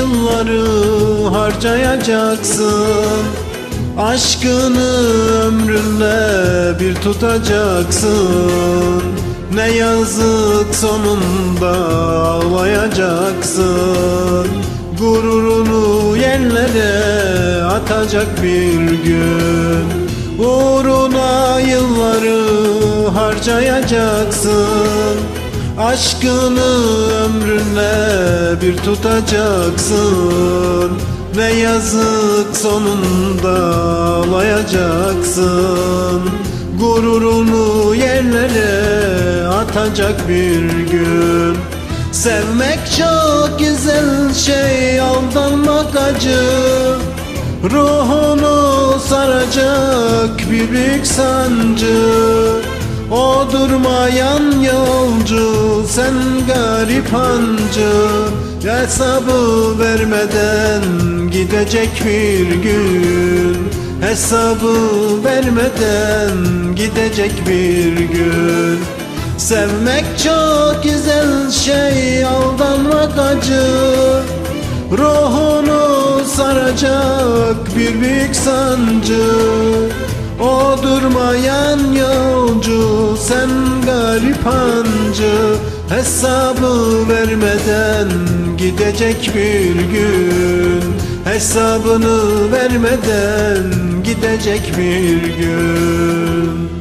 yılları harcayacaksın. Aşkını ömrünle bir tutacaksın. Ne yazık sonunda ağlayacaksın. Gururunu yerlere atacak bir gün. Uğruna yılları harcayacaksın Aşkını ömrünle bir tutacaksın Ne yazık sonunda ağlayacaksın Gururunu yerlere atacak bir gün Sevmek çok güzel şey aldanmak acı Ruhunu saracak bir büyük sancı O durmayan yolcu sen garip hancı Hesabı vermeden gidecek bir gün. Hesabı vermeden gidecek bir gün. Sevmek çok güzel şey aldanmak acı. Ruhunu saracak bir büyük sancı. O durmayan yolcu sen garip hancı Hesabı vermeden gidecek bir gün. Hesabını vermeden gidecek bir gün